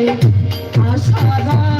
আশার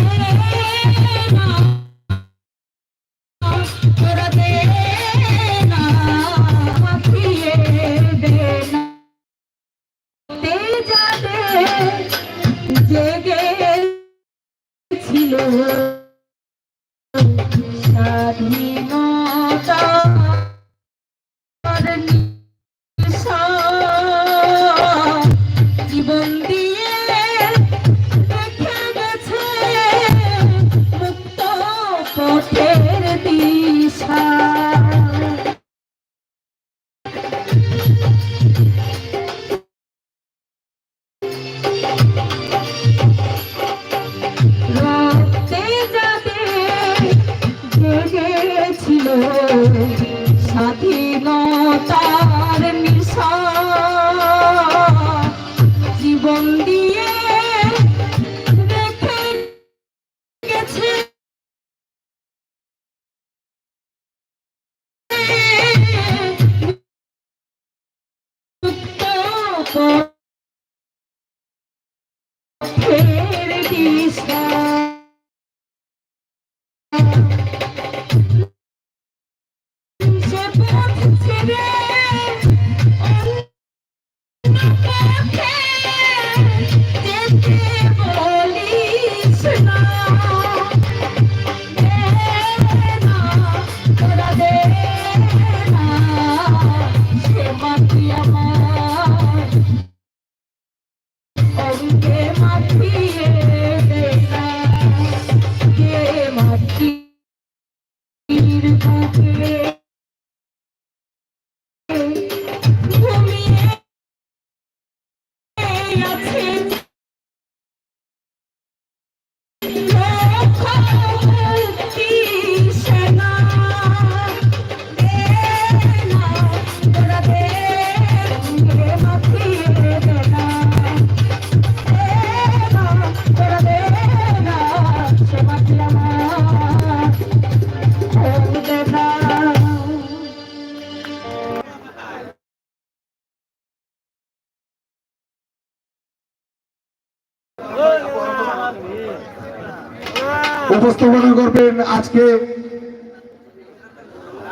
উপস্থাপনা করবেন আজকে।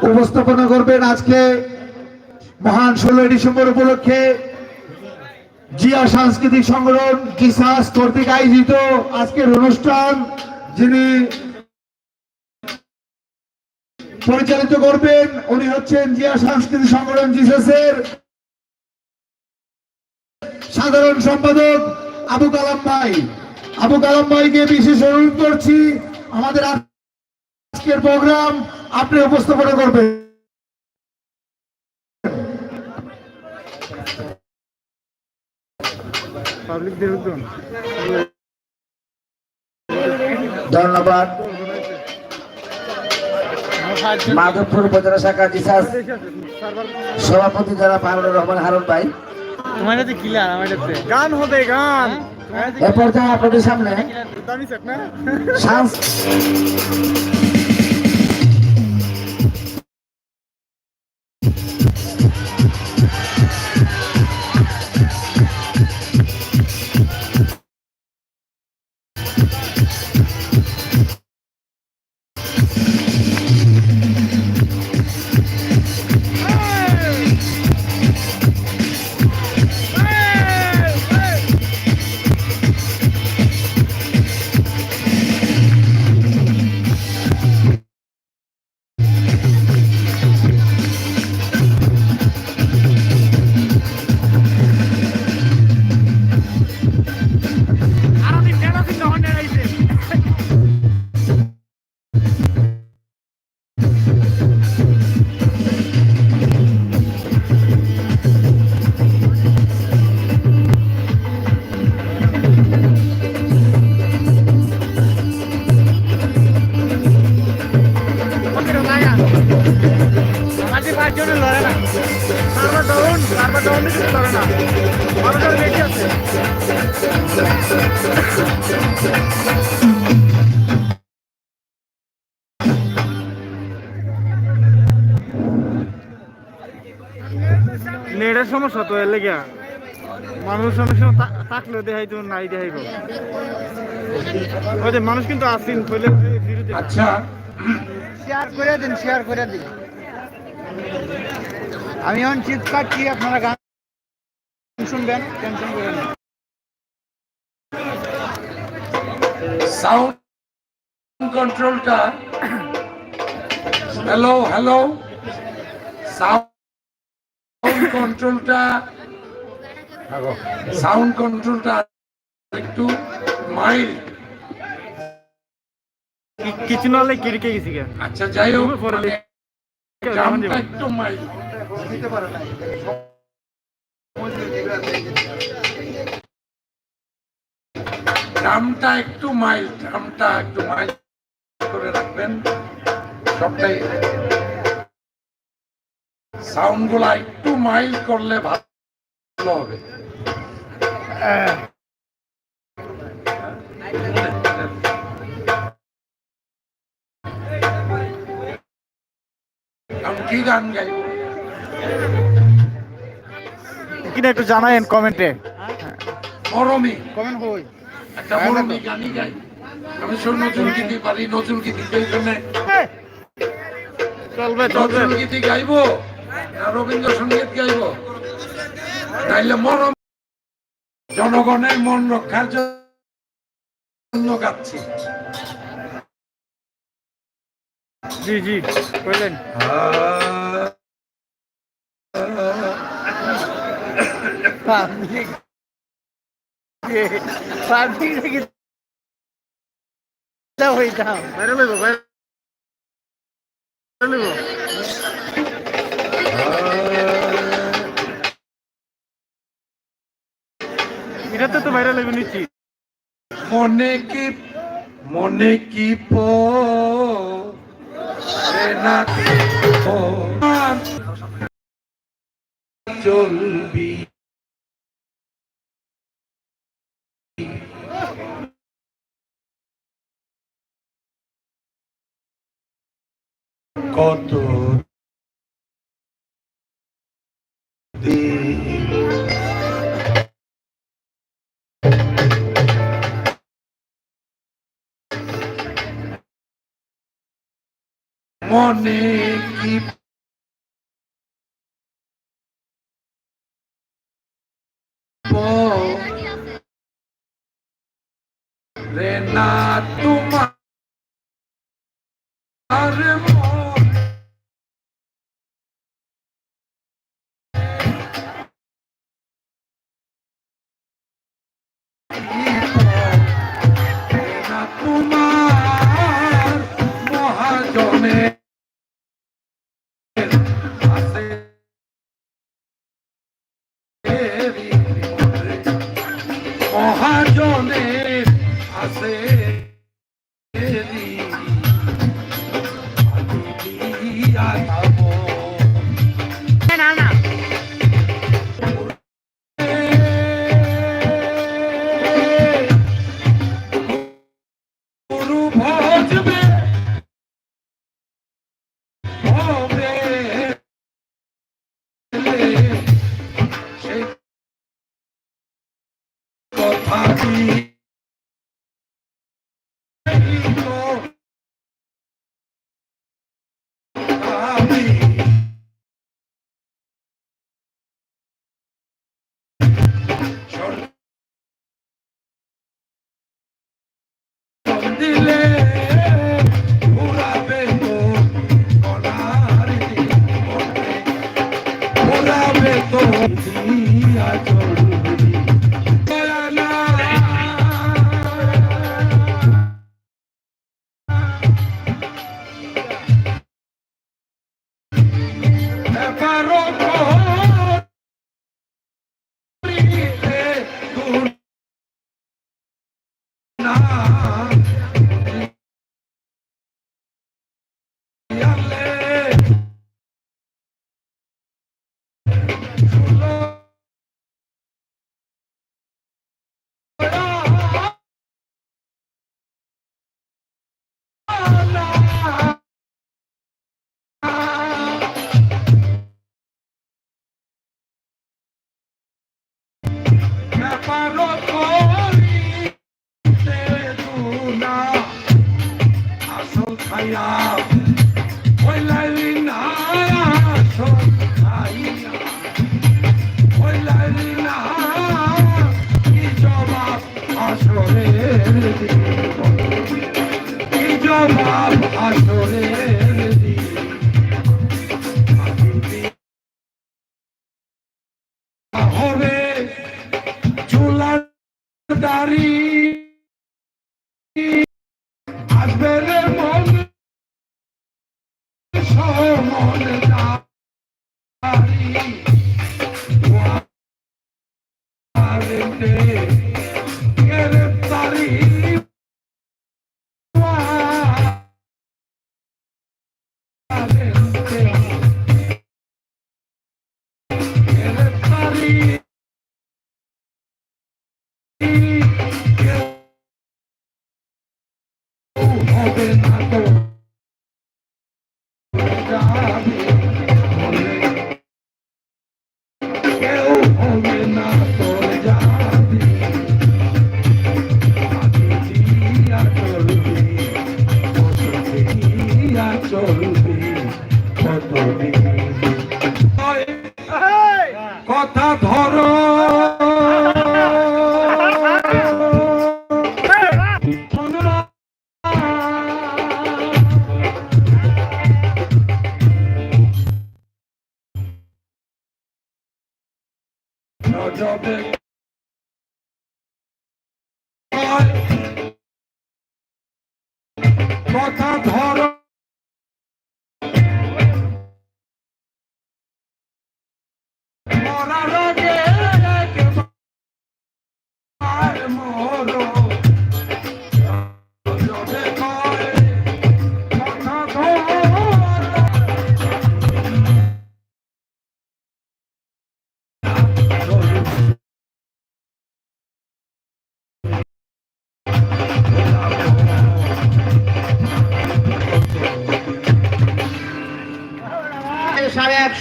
উপস্থাপনা করবেন আজকে মহান ষোলোই ডিসেম্বর উপলক্ষে জিয়া সাংস্কৃতিক সংগঠন কিসাস কর্তৃক আয়োজিত আজকের অনুষ্ঠান, যিনি পরিচালিত করবেন, উনি হচ্ছেন জিয়া সাংস্কৃতিক সংগঠন জিসাসের সাধারণ সম্পাদক আবু কালাম ভাই। আবু কালাম ভাইকে বিশেষ অনুরোধ করছি আমাদের আজকের প্রোগ্রাম আপনি উপস্থাপনা করবেন। ধন্যবাদ। মাধবপুর উপজেলা শাখা জিসাস সভাপতি যারা পাহাড়ুর রহমান হারুন ভাই। হাতে গান হবে গান। এ পর্যায়ে আপনাদের সামনে Thank নেটের সমস্যা তো এর লেগে মানুষ অনেক সময় থাকলেও দেখাইতো নাই দেখাইব। ওই যে মানুষ কিন্তু আসিন কইলে আচ্ছা। শেয়ার করে দিন শেয়ার করে দিন। আমি এখন চিৎ কাটছি আপনারা গান শুনবেন? টেনশন করেন না। সাউন্ড কন্ট্রোলটা হ্যালো হ্যালো সাউন্ড কন্ট্রোলটা সাউন্ড কন্ট্রোলটা একটু মাইল্ড কি- কিছু না হলে কিরকে গেছি আচ্ছা যাই হোক পরে মানে? একটু মাইল্ড ড্রামটা একটু মাইল্ড ড্রামটা একটু মাইল্ড করে রাখবেন। সবটাই সাউন্ডগুলা একটু মাইল্ড করলে ভালো হবে। আমি কি গান গাইব? কিনা একটু জানায়েন কমেন্টে। মরমি। কমেন্ট হই। একটা গানই গাই আমি শুন নজরুল গীতি পারি নজরুল গীতি পেছনে চলবে চলবে। নজরুল গীতি গাইবো না রবীন্দ্রসঙ্গীত গাইবো। তাইলে মরম জনগণের মন রক্ষার জন্য গাচ্ছি। জি জি কইলেন পাবলিক পাবলিক থেকে হইতাম। বাইরে লইব বাইরে লইব। এটাতে তো বাইরে লইব নিচ্ছি মনে কি মনে কি পো? না চলবি। কত মনে কি রে না তোমার তোমার আসল খাইয়া হইলাইলি না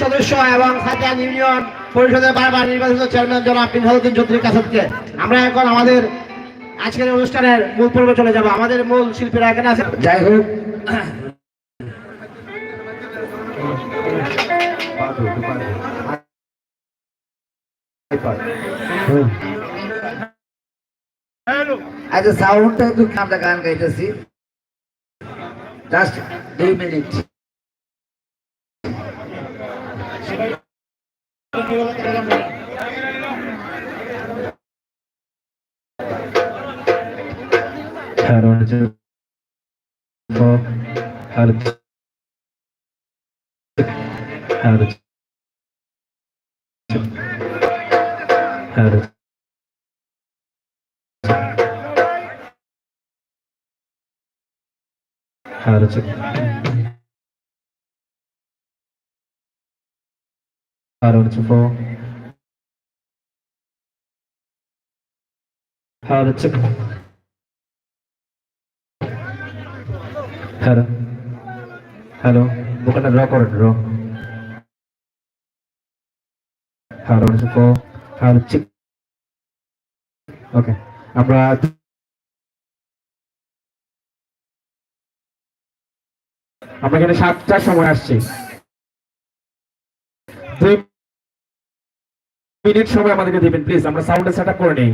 সদস্য এবং খাতিয়ান ইউনিয়ন পরিষদের বারবার নির্বাচিত চেয়ারম্যান জনাব বিনহালুদ্দিন চৌধুরীর কাছে আমরা এখন আমাদের আজকের অনুষ্ঠানের মূল পর্বে চলে যাব। আমাদের মূল শিল্পীরা এখানে আছে। যাই হোক। আচ্ছা সাউন্ডটা একটু আমরা গান গাইতেছি। জাস্ট দুই minute. Harus Harus Harus herhalde herhalde herhalde herhalde bu herhalde hello hello দোকানটা ড্র করো ড্র হ্যালো ফো হ্যালো চিক ওকে আমরা আমরা এখানে সাতটার সময় আসছি। দুই মিনিট সময় আমাদেরকে দিবেন প্লিজ আমরা সাউন্ডের সেট আপ করে নেই।